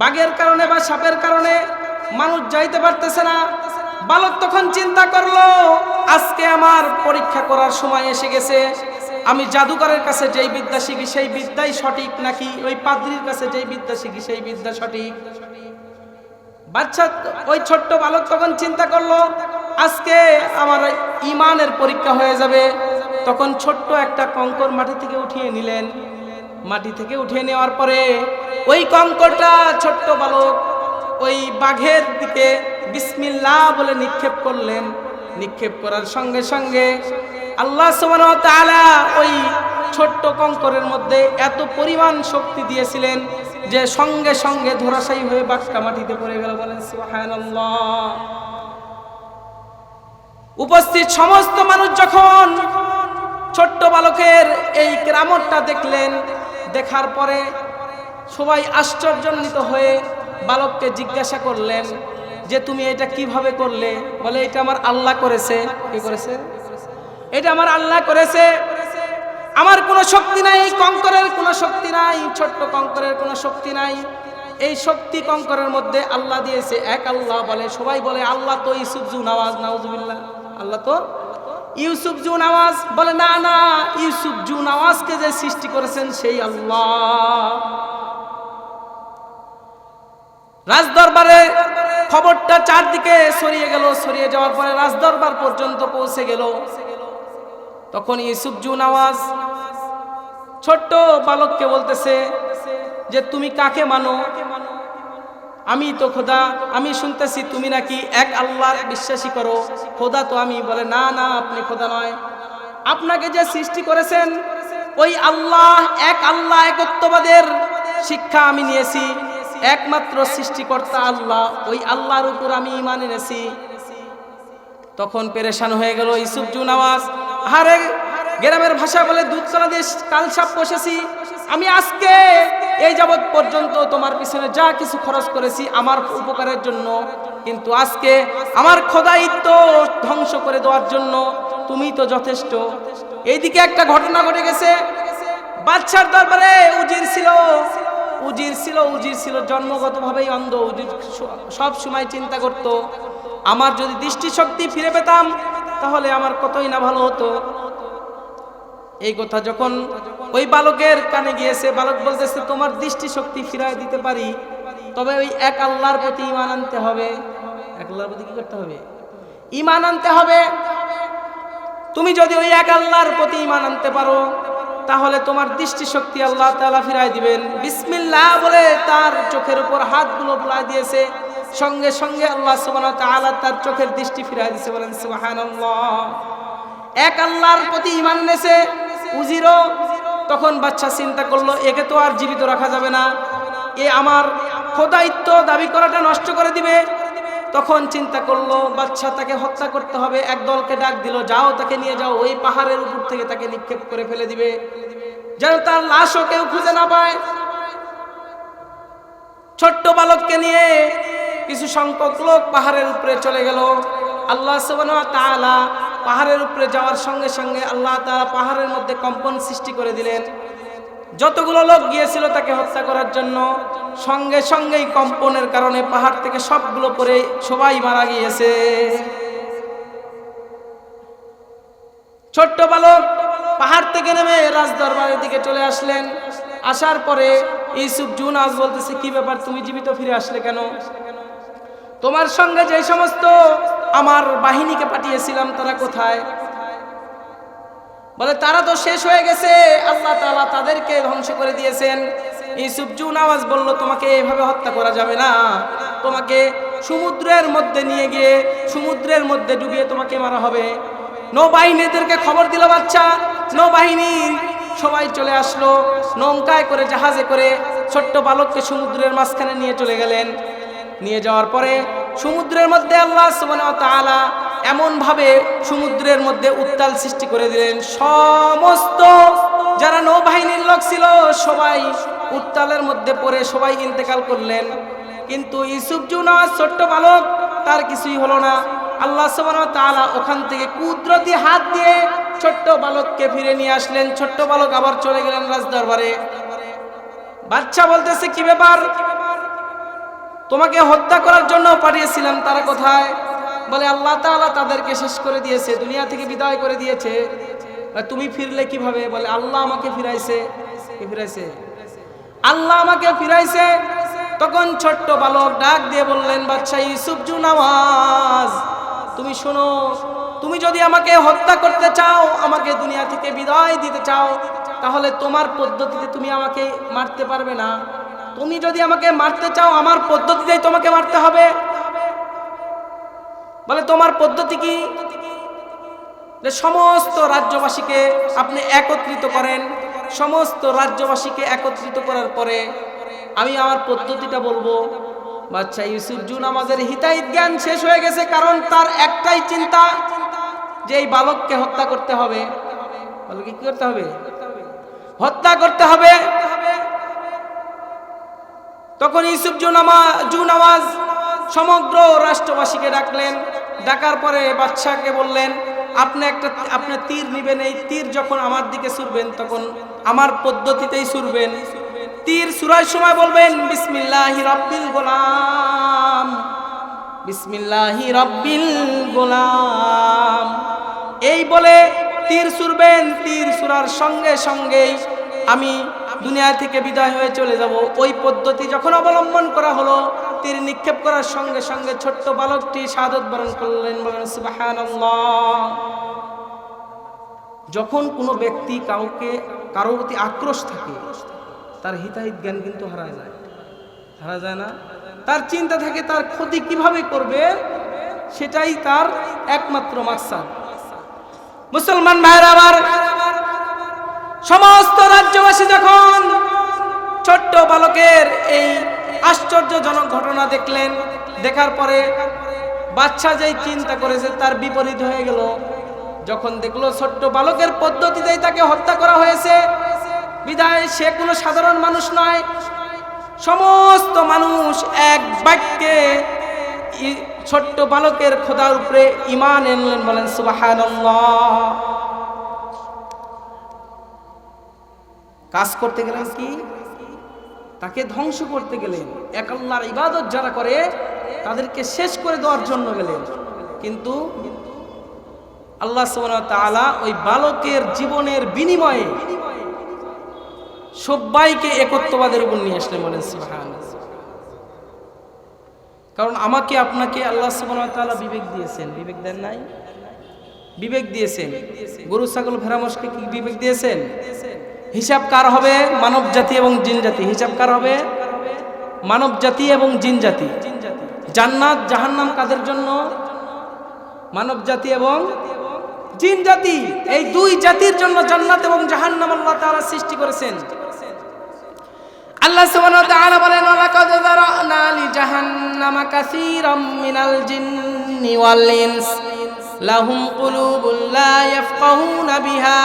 বাঘের কারণে বা সাপের কারণে মানুষ যাইতে পারতেছে না। বালক তখন চিন্তা করল, আজকে আমার পরীক্ষা করার সময় এসে গেছে। আমি জাদুকরের কাছে যেই বিদ্যা শিখি সেই বিদ্যাই সঠিক নাকি ওই পাদ্রির কাছে যেই বিদ্যা শিখি সেই বিদ্যা সঠিক? বাচ্চা, ওই ছোট্ট বালক তখন চিন্তা করল, আজকে আমার ইমানের পরীক্ষা হয়ে যাবে। তখন ছোট্ট একটা কঙ্কর মাটি থেকে উঠিয়ে নিলেন। মাটি থেকে উঠিয়ে নেওয়ার পরে ওই কঙ্করটা ছোট্ট বালক ওই বাঘের দিকে বিসমিল্লাহ বলে নিক্ষেপ করলেন। নিক্ষেপ করার সঙ্গে সঙ্গে আল্লাহ তাআলা ওই ছোট্ট কঙ্করের মধ্যে এত পরিমাণ শক্তি দিয়েছিলেন যে সঙ্গে সঙ্গে ধরাশায়ী হয়ে বাঘটা মাটিতে পড়ে গেল বলেন উপস্থিত সমস্ত মানুষ যখন ছোট্ট বালকের এই কেরামতটা দেখলেন দেখার পরে সবাই আশ্চর্যান্বিত হয়ে বালককে জিজ্ঞাসা করলেন যে, তুমি এটা কীভাবে করলে? বলে, এটা আমার আল্লাহ করেছে। কি করেছে? এটা আমার আল্লাহ করেছে। আমার কোনো শক্তি নাই, কঙ্করের কোনো শক্তি নাই, ছোট্ট কঙ্করের কোনো শক্তি নাই। এই শক্তি কঙ্করের মধ্যে আল্লাহ দিয়েছে এক আল্লাহ বলে, সবাই বলে, আল্লাহ তো ইউসুফ জু নওয়াজ নাউজুবিল্লাহ আল্লাহ তো ইউসুফ জুন আওয়াজ বলে, না না, ইউসুফ জুন আওয়াজকে যে সৃষ্টি করেছেন সেই আল্লাহ। রাজদরবারে খবরটা চারদিকে সরিয়ে গেল সরিয়ে যাওয়ার পরে রাজদরবার পর্যন্ত পৌঁছে গেল। তখন ইউসুফ জু আওয়াজ ছোট্ট বালককে বলতেছে যে, তুমি কাকে মানো? আমি তো খোদা, আমি শুনতেছি তুমি নাকি এক আল্লাহর বিশ্বাসী করো। খোদা তো আমি বলে, না না, আপনি খোদা নয়। আপনাকে যে সৃষ্টি করেছেন, ওই আল্লাহ এক আল্লাহ একত্ববাদের শিক্ষা আমি নিয়েছি। একমাত্র সৃষ্টিকর্তা আল্লাহ, ওই আল্লাহর উপর আমি ইমান এনেছি। তখন পেরেশান হয়ে গেল ইসুফ জুনাওয়াজ আরে গ্রামের ভাষা বলে দুধতলা দিয়ে কালসাপ বসেছি। আমি আজকে এই যাবৎ পর্যন্ত তোমার পিছনে যা কিছু খরচ করেছি আমার উপকারের জন্য, কিন্তু আজকে আমার খোদায়িত্ব ধ্বংস করে দেওয়ার জন্য তুমি তো যথেষ্ট। এইদিকে একটা ঘটনা ঘটে গেছে। বাচ্চার দরবারে উজির ছিল উজির ছিল উজির ছিল, জন্মগতভাবেই অন্ধ, উজির সব সময় চিন্তা করত। আমার যদি দৃষ্টিশক্তি ফিরে পেতাম, তাহলে আমার কতই না ভালো হতো। এই কথা যখন ওই বালকের কানে গিয়েছে, বালক বলতেছে, তোমার দৃষ্টিশক্তি ফিরায় দিতে পারি, তবে ওই এক আল্লাহর প্রতি ইমান আনতে হবে। এক আল্লাহর প্রতি কি করতে হবে? ইমান আনতে হবে। তুমি যদি ওই এক আল্লাহর প্রতি ইমান আনতে পারো, তাহলে তোমার দৃষ্টিশক্তি আল্লাহ তাআলা ফিরাই দিবেন। বিসমিল্লাহ বলে তার চোখের উপর হাতগুলো বুলাই দিয়েছে। সঙ্গে সঙ্গে আল্লাহ সুবহানাহু ওয়া তাআলা তার চোখের দৃষ্টি ফিরাই দিয়েছে, বলেন সুবহানাল্লাহ। এক আল্লাহর প্রতি ইমান নেছে উজিরও তখন বাচ্চা চিন্তা করল, একে তো আর জীবিত রাখা যাবে না। এ আমার খোদায়িত্ব দাবি করাটা নষ্ট করে দিবে। তখন চিন্তা করল, বাচ্চা তাকে হত্যা করতে হবে, এক দলকে ডাক দিল, যাও তাকে নিয়ে যাও, ওই পাহাড়ের উপর থেকে তাকে নিক্ষেপ করে ফেলে দিবে। যেন তার লাশও কেউ খুঁজে না পায়। ছোট্ট বালককে নিয়ে কিছু সংখ্যক লোক পাহাড়ের উপরে চলে গেল। আল্লাহ তাআলা পাহাড়ের উপরে যাওয়ার সঙ্গে সঙ্গে আল্লাহ তাআলা পাহাড়ের মধ্যে কম্পন সৃষ্টি করে দিলেন। যতগুলো লোক গিয়েছিল তাকে হত্যা করার জন্য, সঙ্গে সঙ্গেই কম্পনের কারণে পাহাড় থেকে সবগুলো পরে সবাই মারা গিয়েছে। ছোট্ট বালক পাহাড় থেকে নেমে রাজদরবারের দিকে চলে আসলেন। আসার পরে ইউসুফ জুন আজ বলতেছে, কি ব্যাপার, তুমি জীবিত ফিরে আসলে কেন? তোমার সঙ্গে যে সমস্ত আমার বাহিনীকে পাঠিয়েছিলাম, তারা কোথায়? বলে, তারা তো শেষ হয়ে গেছে। আল্লাহ তালা তাদেরকে ধ্বংস করে দিয়েছেন। ইউসুফ জুনাওয়াজ বলল, তোমাকে এভাবে হত্যা করা যাবে না। তোমাকে সমুদ্রের মধ্যে নিয়ে গিয়ে, সমুদ্রের মধ্যে ডুবিয়ে তোমাকে মারা হবে। নৌবাহিনীদেরকে খবর দিল, বাচ্চা, নৌবাহিনী। সবাই চলে আসলো। নৌকায় করে, জাহাজে করে ছোট্ট বালককে সমুদ্রের মাঝখানে নিয়ে চলে গেলেন। নিয়ে যাওয়ার পরে সমুদ্রের মধ্যে আল্লাহ তাআলা এমন ভাবে সমুদ্রের মধ্যে উত্তাল সৃষ্টি করে দিলেন। সমস্ত যারা নৌবাহিনীর লোক ছিল, সবাই উত্তালের মধ্যে পড়ে সবাই ইন্তেকাল করলেন। কিন্তু ইউসুফ জুনাস ছোট্ট বালক, তার কিছুই হলো না। আল্লাহ তাআলা ওখান থেকে কুদরতি হাত দিয়ে ছোট্ট বালককে ফিরে নিয়ে আসলেন। ছোট্ট বালক আবার চলে গেলেন রাজদরবারে। বাচ্চা বলতেছে, কি ব্যাপার? তোমাকে হত্যা করার জন্য পাঠিয়েছিলাম, তারা কোথায়? বলে, আল্লাহ তাআলা তাদেরকে শেষ করে দিয়েছে, দুনিয়া থেকে বিদায় করে দিয়েছে। তুমি ফিরলে কীভাবে? বলে, আল্লাহ আমাকে ফিরাইছে। কে ফিরাইছে? আল্লাহ আমাকে ফিরাইছে। তখন ছোট্ট বালক ডাক দিয়ে বললেন বাচ্চা ইউসুফ নামাজ তুমি শোনো, তুমি যদি আমাকে হত্যা করতে চাও, আমাকে দুনিয়া থেকে বিদায় দিতে চাও, তাহলে তোমার পদ্ধতিতে তুমি আমাকে মারতে পারবে না। তুমি যদি আমাকে মারতে চাও, আমার পদ্ধতিতেই তোমাকে মারতে হবে। বলে, তোমার পদ্ধতি কি? সমস্ত রাজ্যবাসীকে আপনি একত্রিত করেন, সমস্ত রাজ্যবাসীকে একত্রিত করার পরে আমি আমার পদ্ধতিটা বলব। বাচ্চা, ইউসুফ জুন আমাদের হিতাহিত জ্ঞান শেষ হয়ে গেছে, কারণ তার একটাই চিন্তা যে এই বালককে হত্যা করতে হবে। বলে কি করতে হবে? হত্যা করতে হবে। তখন ইউসুফ জুনামাজ সমগ্র রাষ্ট্রবাসীকে ডাকলেন। ডাকার পরে বাদশাহকে বললেন, আপনি একটা, আপনি তীর নিবেন, এই তীর যখন আমার দিকে ছুড়বেন, তখন আমার পদ্ধতিতেই ছুড়বেন। তীর সুরার সময় বলবেন, বিসমিল্লাহি রব্বিল গোলাম, বিসমিল্লাহি রব্বিল গোলাম। এই বলে তীর ছুড়বেন, তীর সুরার সঙ্গে সঙ্গেই আমি দুনিয়া থেকে বিদায় হয়ে চলে যাব। ওই পদ্ধতি যখন অবলম্বন করা হলো, তীর নিক্ষেপ করার সঙ্গে সঙ্গে ছোট্ট বালকটি সাদত বরণ করলেন যখন কোনো ব্যক্তি কাউকে, কারোর প্রতি আক্রোশ থাকে, তার হিতাহিত জ্ঞান কিন্তু হারা যায়। হারা যায় না? তার চিন্তা থাকে, তার ক্ষতি কীভাবে করবে? সেটাই তার একমাত্র মাকসাদ। মুসলমান ভাইরা আমার সমস্ত রাজ্যবাসী যখন ছোট্ট বালকের এই আশ্চর্যজনক ঘটনা দেখলেন, দেখার পরে বাচ্চা যেই চিন্তা করেছে তার বিপরীত হয়ে গেল। যখন দেখল ছোট্ট বালকের পদ্ধতিতেই তাকে হত্যা করা হয়েছে, বিদায়, সে কোনো সাধারণ মানুষ নয়। সমস্ত মানুষ এক বাক্যে ছোট্ট বালকের খোদার উপরে ইমান এনলেন, বলেন সুবহানাল্লাহ। কাজ করতে গেলেন কি? তাকে ধ্বংস করতে গেলেন। এক আল্লাহর ইবাদত যারা করে, তাদেরকে শেষ করে দেওয়ার জন্য গেলেন। কিন্তু আল্লাহ ওয়া ওই বালকের জীবনের বিনিময়ে সবাইকে একত্ববাদের উপর নিয়ে আসলেন বলেন কারণ আমাকে, আপনাকে আল্লাহ তাআলা বিবেক দিয়েছেন। বিবেক দেন নাই? বিবেক দিয়েছেন। গরু, ছাগল, ভেড়া, মোষকে কি বিবেক দিয়েছেন? হিসাব কার হবে? মানব জাতি এবং জিন জাতি। হিসাব কার হবে? মানব জাতি এবং জিন জাতি। জান্নাত, জাহান্নাম কাদের জন্য? মানব জাতি এবং জিন জাতি। এই দুই জাতির জন্য জান্নাত এবং জাহান্নাম আল্লাহ তাআলা সৃষ্টি করেছেন। আল্লাহ সুবহানাহু ওয়া তাআলা বলেন, ওয়ালাকাদ যারানা লি জাহান্নামা কাসীরাম মিনাল জিন্নি ওয়াল ইনস, লাহুম কুলুবুন লা ইয়াফকাহুনা বিহা।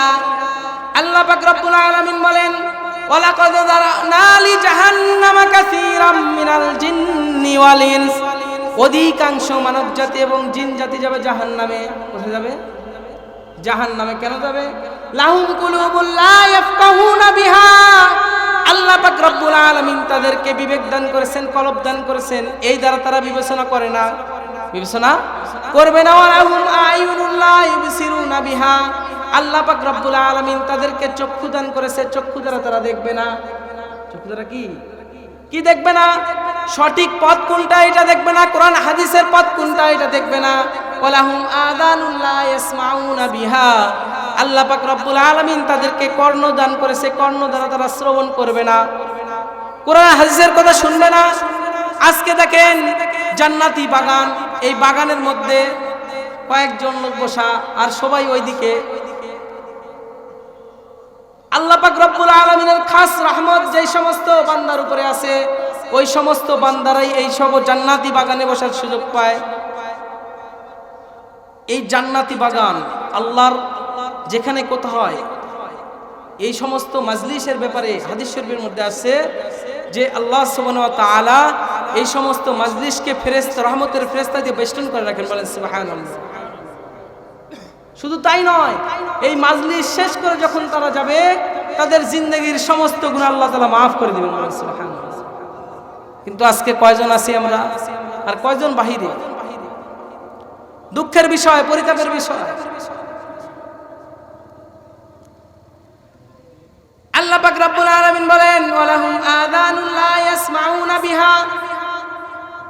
আল্লাহ পাক রব্বুল আলামিন বলেন, ওয়ালাকাদ যারানা লি জাহান্নামা কাসীরাম মিনাল জিন্নি ওয়াল ইনস। অধিকাংশ মানব জাতি এবং জিন জাতি যাবে জাহান্নামে। কোথায় যাবে? জাহান নামে কেন যাবে? লাহুম কুলুবুল লা ইয়াফকাহুনা বিহা। আল্লাহ পাক রব্বুল আলামিন তাদেরকে বিবেক দান করেছেন, কলব দান করেছেন। এই দ্বারা তারা বিবেচনা করে না। বিবেচনা করবে না। ওয়ালাহুম আয়ুনুল লা ইউবসিরুনা বিহা। আল্লাহ পাক রব্বুল আলামিন তাদেরকে চক্ষু দান করেছে। চক্ষু দ্বারা তারা দেখবে না। চক্ষু দ্বারা কি? কি দেখবে না? সঠিক পথ কোনটা এটা দেখবে না? কোরআন হাদিসের পথ কোনটা এটা দেখবে না? ওয়ালাহুম আদানুল্লাহ ইয়াসমাউনা বিহা। আল্লাহ পাক রব্বুল আলামিন তাদেরকে কর্ণ দান করেছে। কর্ণ দ্বারা তারা শ্রবণ করবে না। কোরআন হাদিসের কথা শুনবে না? আজকে দেখেন জান্নাতি বাগান। এই বাগানের মধ্যে কয়েকজন লোক বসা আর সবাই ওইদিকে আল্লাহ পাক রব্বুল আলমিনের খাস রহমত যেই সমস্ত বান্দার উপরে আছে, ওই সমস্ত বান্দারাই এই সব জান্নাতি বাগানে বসার সুযোগ পায়। এই জান্নাতি বাগান আল্লাহর যেখানে কোথা হয়, এই সমস্ত মাজলিসের ব্যাপারে হাদিস শরীফের মধ্যে আছে যে আল্লাহ সুবহানাহু ওয়া তাআলা এই সমস্ত মাজলিসকে ফেরেশতা, রহমতের ফেরেশতা দিয়ে বেষ্টন করে রাখেন, বলেন সুবহানাল্লাহ। শুধু তাই নয়, এই মাজলিস শেষ করে যখন তারা যাবে, তাদের জিন্দগির সমস্ত গুণ আল্লাহ তালা মাফ করে দেবেন কিন্তু আজকে কয়জন আছি আমরা? আর কয়জন বাহিরে? দুঃখের বিষয়, পরিতাপের বিষয়। আল্লাহ পাক রব্বুল আলামিন বলেন, ওয়ালাহুম আযানুন লা ইয়াসমাউনা বিহা।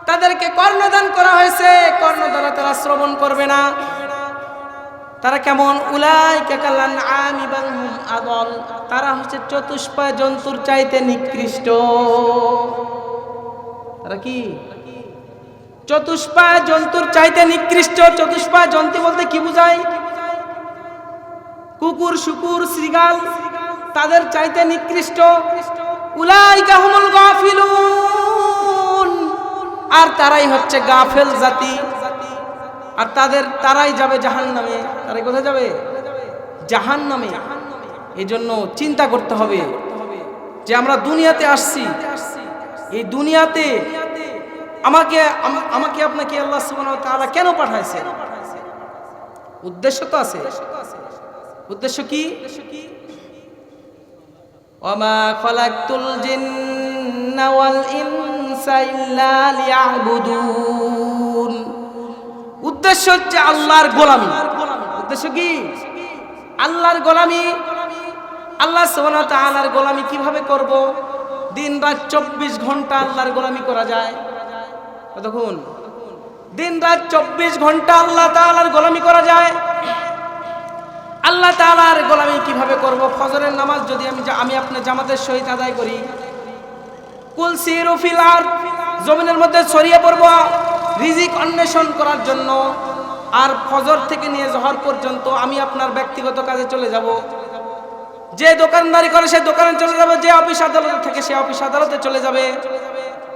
তাদেরকে কর্ণদান করা হয়েছে কর্ণ দ্বারা তারা শ্রবণ করবে না। তারা কেমন? উলাই কাকালান আমি বালহুম আদল। তারা হচ্ছে চতুষ্পয় জন্তুর চাইতে নিকৃষ্ট। তারা কি? চতুষ্পা জন্তুর চাইতে নিকৃষ্ট। চতুষ্পা জন্তু বলতে কি বুঝায়? কুকুর, শুকুর শ্রীগাল তাদের চাইতে নিকৃষ্ট। উলাইকা হুমুল গাফিলুন। আর তারাই হচ্ছে গাফেল জাতি। আর তাদের, তারাই যাবে জাহান নামে তারাই কোথায় যাবে? জাহান নামে এই জন্য চিন্তা করতে হবে যে আমরা দুনিয়াতে আসছি। এই দুনিয়াতে আমাকে আমাকে আপনাকে আল্লাহ তাআলা কেন পাঠাইছে উদ্দেশ্য তো আছে। উদ্দেশ্য কি? জিন্না ওয়াল ইনসা ইল্লা লিয়াবুদুন। উদ্দেশ্য হচ্ছে আল্লাহর গোলামি। উদ্দেশ্য কি? আল্লাহর গোলামি। আল্লাহ ওয়া তাআলার গোলামি কীভাবে করব? দিন রাত চব্বিশ ঘণ্টা আল্লাহর গোলামি করা যায়। দেখুন দিন রাত চব্বিশ ঘণ্টা আল্লাহ তাআলার গোলামি করা যায়। আল্লাহ তাআলার গোলামি কীভাবে করব? ফজরের নামাজ যদি আমি আমি আপনি জামাতের সহিত আদায় করি। কুলসি সিরু ফিল জমিনের মধ্যে ছড়িয়ে পড়ব। রিজিক অন্বেষণ করার জন্য আর ফজর থেকে নিয়ে জহর পর্যন্ত আমি আপনার ব্যক্তিগত কাজে চলে যাব। যে দোকানদারি করে সে দোকানে চলে যাবে, যে অফিস আদালতে থেকে সে অফিস আদালতে চলে যাবে।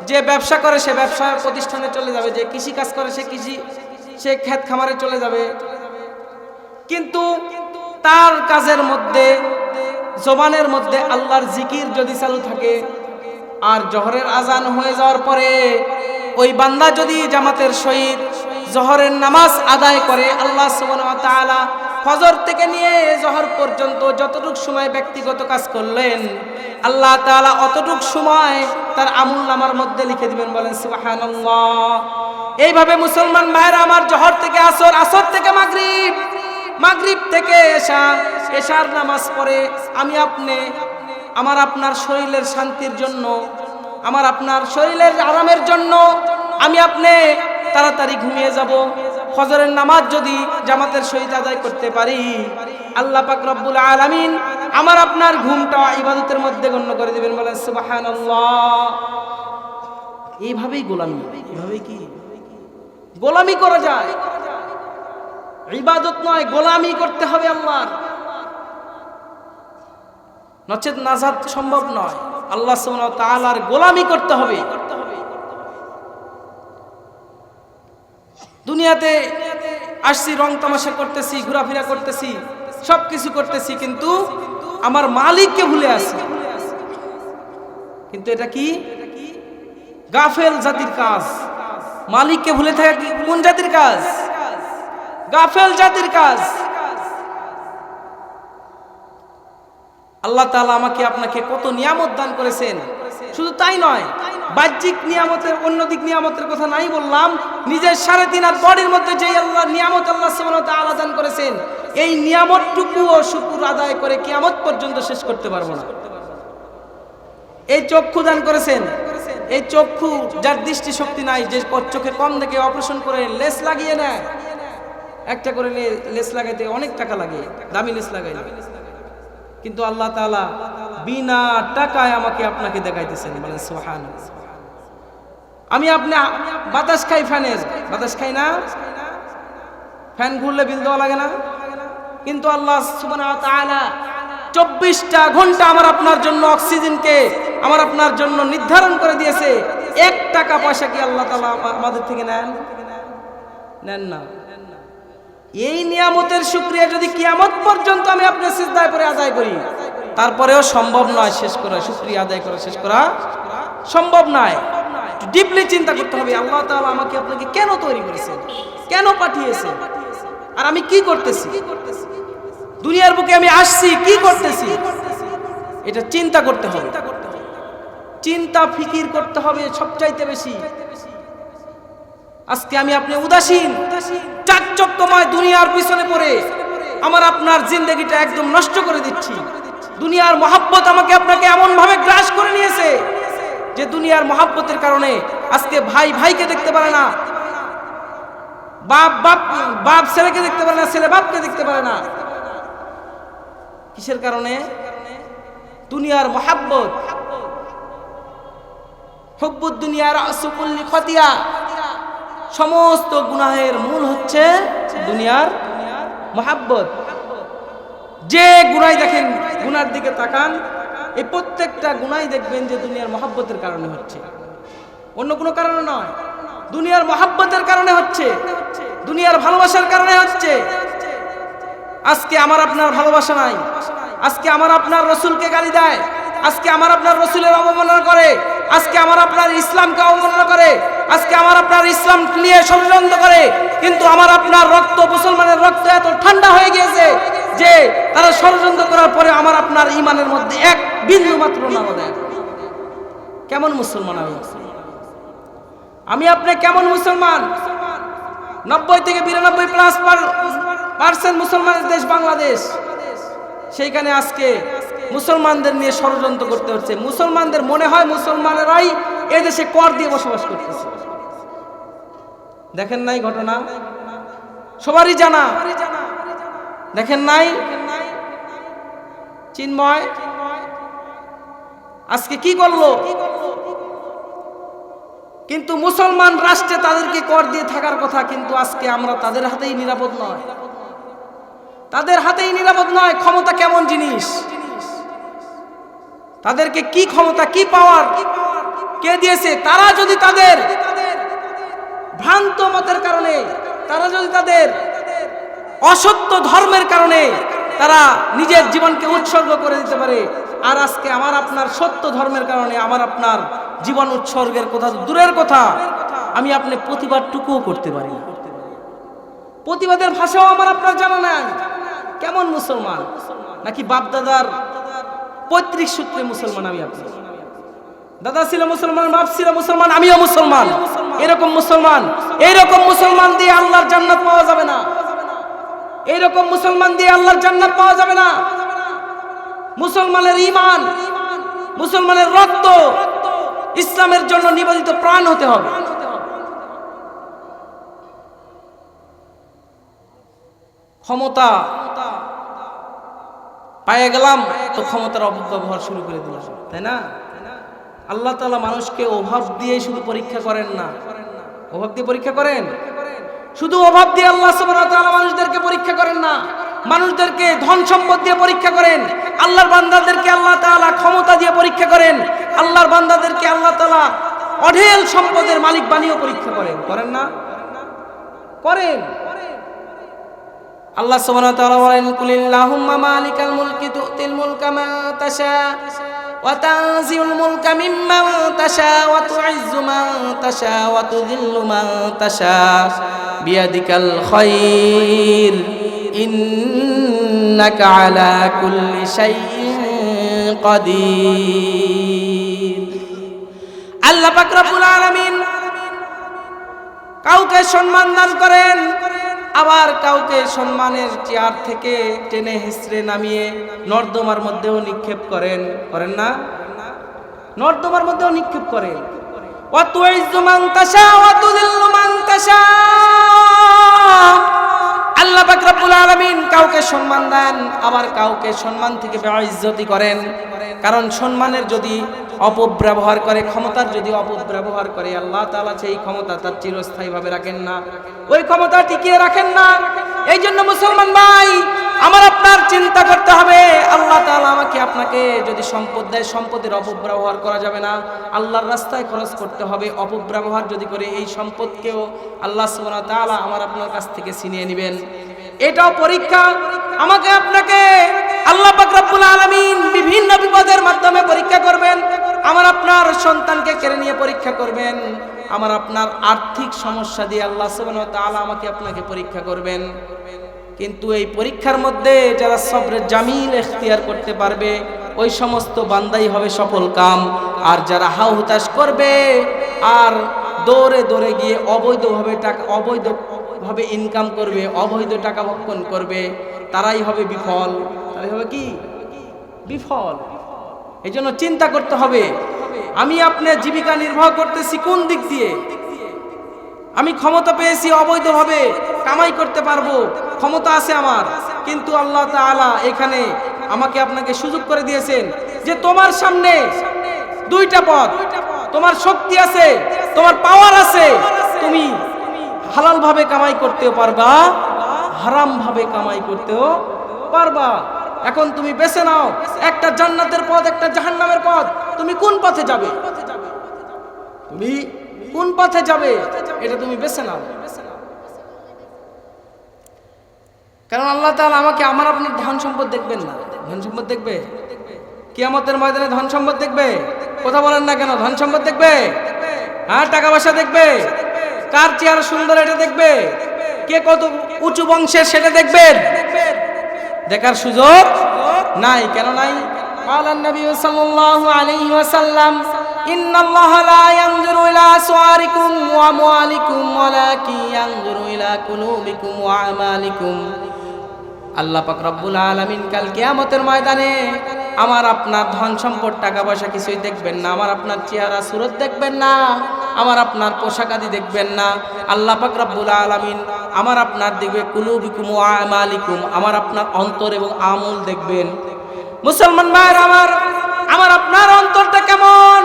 যে ব্যবসা করে সে ব্যবসা প্রতিষ্ঠানে চলে যাবে, যে কৃষি কাজ করে সে কৃষি, সে ক্ষেত খামারে চলে যাবে। কিন্তু তার কাজের মধ্যে, জবানের মধ্যে আল্লাহর জিকির যদি চালু থাকে, আর জহরের আজান হয়ে যাওয়ার পরে ওই বান্দা যদি জামাতের সহিত জহরের নামাজ আদায় করে, আল্লাহ তাআলা ফজর থেকে নিয়ে জহর পর্যন্ত যতটুক সময় ব্যক্তিগত কাজ করলেন, আল্লাহ তাআলা অতটুক সময় তার আমুল নামার মধ্যে লিখে দিবেন, বলেন সুবহানাল্লাহ। এইভাবে মুসলমান ভাইরা আমার জহর থেকে আসর আসর থেকে মাগরিব মাগরিব থেকে এশা, এশার নামাজ পড়ে আমি আপনি, আমার আপনার শরীরের শান্তির জন্য আমার আপনার শরীরের আরামের জন্য আমি আপনি তাড়াতাড়ি ঘুমিয়ে যাব। ফজরের নামাজ যদি জামাতের সহিত আদায় করতে পারি। আল্লাহ পাক রব্বুল আলামিন আমার আপনার ঘুমটা ইবাদতের মধ্যে গণ্য করে দিবেন বলেন, সুবহানাল্লাহ। এইভাবেই গোলামি, এইভাবেই কি? গোলামি করা যায়। ইবাদত নয়, গোলামি করতে হবে আল্লাহর। নচেত নাজাত সম্ভব নয়। আল্লাহ তাআলার গোলামি করতে হবে। দুনিয়াতে আসছি, রং তামাশা করতেছি, ঘোরাফেরা করতেছি সব কিছু করতেছি, কিন্তু আমার মালিককে ভুলে আছি। কিন্তু এটা কি? গাফেল জাতির কাজ। মালিককে ভুলে থাকা কি কোন জাতির কাজ? গাফেল জাতির কাজ। আল্লাহ তাআলা আমাকে আপনাকে কত নিয়ামত দান করেছেন। শুধু তাই নয়, বাহ্যিক নিয়ামতের, অন্যদিক নিয়ামতের কথা নাই বললাম, নিজের সাড়ে তিন আর বডির মধ্যে যে আল্লাহ, নিয়ামত আল্লাহ ওয়া দান করেছেন, এই নিয়ামতটুকুও শুকুর আদায় করে কিয়ামত পর্যন্ত শেষ করতে পারব না। এই চক্ষু দান করেছেন, এই চক্ষু যার দৃষ্টি শক্তি নাই, যে চোখে কম দেখে অপারেশন করে লেস লাগিয়ে নেয়, একটা করে লেস লাগাইতে অনেক টাকা লাগে, দামি লেস লাগাই কিন্তু আল্লাহ তাআলা বিনা টাকায় আমাকে আপনাকে দেখাইতেছেন, বলেন সোহান আমি আপনি বাতাস খাই ফ্যানের, বাতাস খাই না? ফ্যান ঘুরলে বিল দেওয়া লাগে না? কিন্তু আল্লাহ চব্বিশটা ঘণ্টা আমার আপনার জন্য অক্সিজেনকে আমার আপনার জন্য নির্ধারণ করে দিয়েছে। এক টাকা পয়সা কি আল্লাহ আমা- আমাদের থেকে নেন? নেন না। এই নিয়ামতের শুক্রিয়া যদি কিয়ামত পর্যন্ত আমি আপনার সিজদায় করে আদায় করি, তারপরেও সম্ভব নয় শেষ করা, শুক্রিয়া আদায় করা, শেষ করা সম্ভব নয়। ডিপলি চিন্তা করতে হবে, আল্লাহ তাআলা আমাকে আপনাকে কেন তৈরি করেছেন? কেন পাঠিয়েছেন? আর আমি কি করতেছি? দুনিয়ার বুকে আমি আসছি, কি করতেছি? এটা চিন্তা করতে হবে। চিন্তা ফিকির করতে হবে সবচাইতে বেশি। আজকে আমি আপনি উদাসীন, চাকচক্যময় দুনিয়ার পিছনে পড়ে আমার আপনার জিন্দগিটা একদম নষ্ট করে দিচ্ছি। দুনিয়ার মহাব্বত আমাকে আপনাকে এমন ভাবে গ্রাস করে নিয়েছে যে দুনিয়ার মহাব্বতের কারণে আজকে ভাই ভাইকে দেখতে পারে না, বাপ বাপ বাপ ছেলেকে দেখতে পারে না, ছেলে বাপকে দেখতে পারে না। কিসের কারণে? দুনিয়ার মহাব্বত। হব্বুদ দুনিয়ার আসুকুল্লি খতিয়া সমস্ত গুনাহের মূল হচ্ছে দুনিয়ার মহাব্বত। যে গুনাই দেখেন গুনার দিকে তাকান, এই প্রত্যেকটা গুনাই দেখবেন যে দুনিয়ার মহাব্বতের কারণে হচ্ছে। অন্য কোনো কারণে নয়। দুনিয়ার মহাব্বতের কারণে হচ্ছে। দুনিয়ার ভালোবাসার কারণে হচ্ছে। আজকে আমার আপনার ভালোবাসা নাই। আজকে আমার আপনার রসুলকে গালি দেয়। আজকে আমার আপনার রসুলের অবমাননা করে। আজকে আমার আপনার ইসলামকে অবমাননা করে। আজকে আমার আপনার ইসলাম নিয়ে ষড়যন্ত্র করে, কিন্তু আমার আপনার রক্ত, মুসলমানের রক্ত এত ঠান্ডা হয়ে গিয়েছে যে তারা ষড়যন্ত্র করার পরে আমার আপনার ইমানের মধ্যে এক বিন্দু মাত্র নামা দেয় কেমন মুসলমান আমি? আমি আপনি কেমন মুসলমান? নব্বই থেকে বিরানব্বই প্লাস পার্সেন্ট মুসলমানের দেশ বাংলাদেশ। সেইখানে আজকে মুসলমানদের নিয়ে ষড়যন্ত্র করতে হচ্ছে। মুসলমানদের মনে হয় মুসলমানেরাই এদেশে কর দিয়ে বসবাস করতেছে। দেখেন নাই ঘটনা? সবারই জানা। দেখেন নাই? চিন্ময়? আজকে কি করল? কিন্তু মুসলমান রাষ্ট্রে তাদেরকে কর দিয়ে থাকার কথা, কিন্তু আজকে আমরা তাদের হাতেই নিরাপদ নয়। তাদের হাতেই নিরাপদ নয়, ক্ষমতা কেমন জিনিস? তাদেরকে কি ক্ষমতা, কি পাওয়ার কে দিয়েছে? তারা যদি তাদের ভ্রান্ত মতের কারণে, তারা যদি তাদের অসত্য ধর্মের কারণে তারা নিজের জীবনকে উৎসর্গ করে দিতে পারে, আর আজকে আমার আপনার সত্য ধর্মের কারণে আমার আপনার জীবন উৎসর্গের কথা, দূরের কথা, আমি আপনি প্রতিবাদটুকুও করতে পারি প্রতিবাদের ভাষাও আমার আপনার জানা নাই। কেমন মুসলমান? নাকি বাপদাদার পৈতৃক সূত্রে মুসলমান আমি আপনি? দাদা ছিল মুসলমান, বাপ ছিল মুসলমান, আমিও মুসলমান। এরকম মুসলমান, এইরকম মুসলমান দিয়ে আল্লাহর জান্নাত পাওয়া যাবে না। এইরকম মুসলমান দিয়ে আল্লাহর জান্নাত পাওয়া যাবে না। মুসলমানের ইমান মুসলমানের রক্ত, ইসলামের জন্য নিবেদিত প্রাণ হতে হবে। ক্ষমতা পায়ে গেলাম, তো ক্ষমতার অপব্যবহার শুরু করে দিলাম, তাই না? আল্লাহ তালা মানুষকে অভাব দিয়ে শুধু পরীক্ষা করেন না। অভাব দিয়ে পরীক্ষা করেন? শুধু অভাব দিয়ে আল্লাহ তাআলা মানুষদেরকে পরীক্ষা করেন না। মানুষদেরকে ধন সম্পদ দিয়ে পরীক্ষা করেন। আল্লাহর বান্দাদেরকে আল্লাহ তাআলা ক্ষমতা দিয়ে পরীক্ষা করেন। আল্লাহর বান্দাদেরকে আল্লাহ তালা অঢেল সম্পদের মালিক বানিয়ে পরীক্ষা করেন। করেন না? করেন। আল্লাহ সুবহানাহু ওয়া তাআলা বলেন, কুলিল্লাহুম্মা মালিকাল মুলকি তুতিল মুলকা মান তাশা। মিম্মান তাশা ওয়া তুইজ্জু মান তাশা ওয়া তুযিল্লু মান তাশা বিয়াদিকাল খায়র ইন্নাকা আলা কুল্লি শাইইন কাদির আল্লাহ পাক রব্বুল আলামিন কাউকে সম্মান দান করেন। আবার কাউকে সম্মানের চেয়ার থেকে টেনে হিসড়ে নামিয়ে নর্দমার মধ্যেও নিক্ষেপ করেন করেন না? নর্দমার মধ্যেও নিক্ষেপ করেন। আল্লাহ পাক রব্বুল কাউকে সম্মান দেন, আবার কাউকে সম্মান থেকে বেইজ্জতি করেন। কারণ সম্মানের যদি অপব্যবহার করে ক্ষমতার, যদি অপব্যবহার করে, আল্লাহ তাআলা সেই ক্ষমতা তার চিরস্থায়ীভাবে রাখেন না। ওই ক্ষমতা টিকিয়ে রাখেন না। এই জন্য মুসলমান ভাই, আমার আপনার চিন্তা করতে হবে। আল্লাহ তাআলা আমাকে আপনাকে যদি সম্পদ দেয়, সম্পদের অপব্যবহার করা যাবে না। আল্লাহর রাস্তায় খরচ করতে হবে, অপব্যবহার যদি করে, এই সম্পদকেও আল্লাহ ওয়া তাআলা আমার আপনার কাছ থেকে ছিনিয়ে নেবেন। এটাও পরীক্ষা। আমাকে আপনাকে আল্লাহ পাক রব্বুল আলামিন বিভিন্ন বিপদের মাধ্যমে পরীক্ষা করবেন। আমার আপনার সন্তানকে কেড়ে নিয়ে পরীক্ষা করবেন। আমার আপনার আর্থিক সমস্যা দিয়ে আল্লাহ আমাকে আপনাকে পরীক্ষা করবেন। কিন্তু এই পরীক্ষার মধ্যে যারা সবরে জামিল এখতিয়ার করতে পারবে, ওই সমস্ত বান্দাই হবে সফল কাম। আর যারা হাউ হুতাশ করবে, আর দৌড়ে দৌড়ে গিয়ে অবৈধভাবে টাকা, অবৈধভাবে ইনকাম করবে, অবৈধ টাকা ভক্ষণ করবে, তারাই হবে বিফল। তারাই হবে কি? বিফল। এই জন্য চিন্তা করতে হবে, আমি আপনার জীবিকা নির্বাহ করতেছি কোন দিক দিয়ে? আমি ক্ষমতা পেয়েছি অবৈধভাবে, কামাই করতে পারব, ক্ষমতা আছে আমার, কিন্তু আল্লাহ তাআলা এখানে আমাকে আপনাকে সুযোগ করে দিয়েছেন যে তোমার সামনে দুইটা পথ, তোমার শক্তি আছে, তোমার পাওয়ার আছে, তুমি হালাল ভাবে কামাই করতেও পারবা হারাম ভাবে কামাই করতেও পারবা। এখন তুমি বেছে নাও একটা জান্নাতের পথ, একটা জাহান্নামের পথ। তুমি কোন পথে যাবে? তুমি কোন পথে যাবে? এটা তুমি বেছে নাও। কারণ আল্লাহ তাআলা আমাকে, আমার আপনার ধন সম্পদ দেখবেন না। ধন সম্পদ দেখবে? কিয়ামতের ময়দানে ধন সম্পদ দেখবে? কথা বলেন না কেন? ধন সম্পদ দেখবে? হ্যাঁ টাকা পয়সা দেখবে? কার চেয়ার সুন্দর এটা দেখবে? কে কত উঁচু বংশের সেটা দেখবেন? দেখার সুযোগ নাই কেন নাই قال النبي صلى الله عليه وسلم إن الله لا ينظر إلى أسواركم وأموالكم ولكن ينظر إلى قلوبكم وأعمالكم আল্লাহ পাক রব্বুল আলামিন কাল কিয়ামতের ময়দানে আমার আপনার ধন সম্পদ টাকা পয়সা কিছুই দেখবেন না আমার আপনার চেহারা সুরত দেখবেন না আমার আপনার পোশাক আদি দেখবেন না আল্লাহ পাক রব্বুল আলামিন আমার আপনার দেখবে, কুলুবিকুম আমালিকুম। আমার আপনার অন্তর এবং আমল দেখবেন। মুসলমান ভাইয়ের আমার আমার আপনার অন্তরটা কেমন?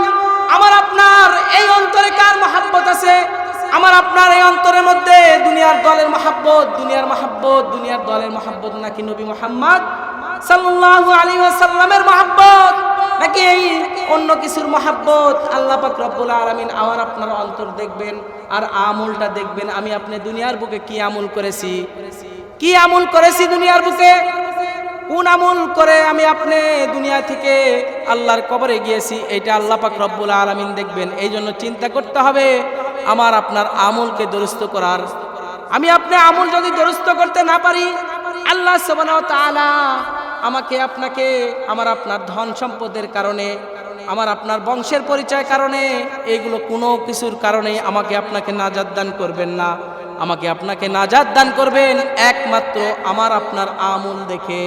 আমার আপনার এই অন্তরে কার মহাব্বত আছে? আমার আপনার এই অন্তরের মধ্যে দুনিয়ার দলের মহাব্বত, দুনিয়ার মহাব্বত, দুনিয়ার দলের মহাব্বত নাকি নবী মোহাম্মদ সাল্লাল্লাহু আলাইহি ওয়াসাল্লামের মহাব্বত? নাকি এই অন্য কিছুর মহাব্বত আল্লাহ পাক রব্বুল আলামিন আমার আপনার অন্তর দেখবেন আর আমলটা দেখবেন। আমি আপনি দুনিয়ার বুকে কি আমল করেছি? কি আমল করেছি দুনিয়ার বুকে? কোন আমল করে আমি আপনি দুনিয়া থেকে আল্লাহর কবরে গিয়েছি এটা আল্লাহ পাক রব্বুল আলামিন দেখবেন। এই জন্য চিন্তা করতে হবে আমার আপনার আমলকে দুরুস্ত করার। আমি আপনি আমল যদি দুরুস্ত করতে না পারি, আল্লাহ সুবহানাহু ওয়া তাআলা আমাকে আপনাকে, আমার আপনার ধন সম্পদের কারণে, আমার আপনার বংশের পরিচয় কারণে এইগুলো কোনো কিছুর কারণে আমাকে আপনাকে নাজাদ দান করবেন না। আমাকে আপনাকে নাজাদ দান করবেন একমাত্র আমার আপনার আমল দেখে।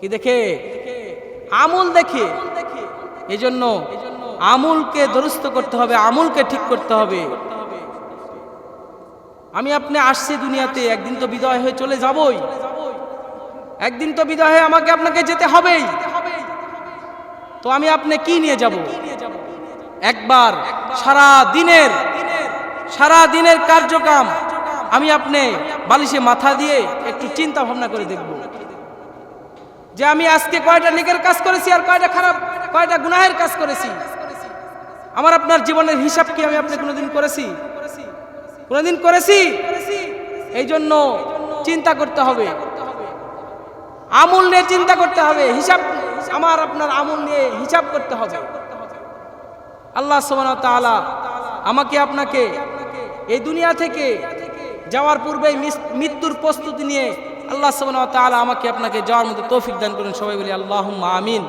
কি দেখে? আমল দেখে। এই জন্য আমুলকে দুরুস্ত করতে হবে, আমুলকে ঠিক করতে হবে। আমি আপনি আসছি দুনিয়াতে, একদিন তো বিদায় হয়ে চলে যাবই। একদিন তো বিদায় হয়ে আমাকে আপনাকে যেতে হবেই। তো আমি আপনি কি নিয়ে যাব? একবার সারা দিনের সারা দিনের কার্যক্রম আমি আপনি বালিশে মাথা দিয়ে একটু চিন্তা ভাবনা করে দেখব। যে আমি আজকে কয়টা নেকের কাজ করেছি আর কয়টা খারাপ, কয়টা গুনাহের কাজ করেছি? আমার আপনার জীবনের হিসাব কি আমি আপনি কোনোদিন করেছি? কোনোদিন করেছি? এই জন্য চিন্তা করতে হবে। আমূল নিয়ে চিন্তা করতে হবে, হিসাব, আমার আপনার আমূল নিয়ে হিসাব করতে হবে। আল্লাহ তাআলা আমাকে আপনাকে এই দুনিয়া থেকে যাওয়ার পূর্বে মৃত্যুর প্রস্তুতি নিয়ে আল্লাহ তাআলা আমাকে আপনাকে যাওয়ার মতো তৌফিক দান করুন। সবাই বলি আল্লাহ আমিন।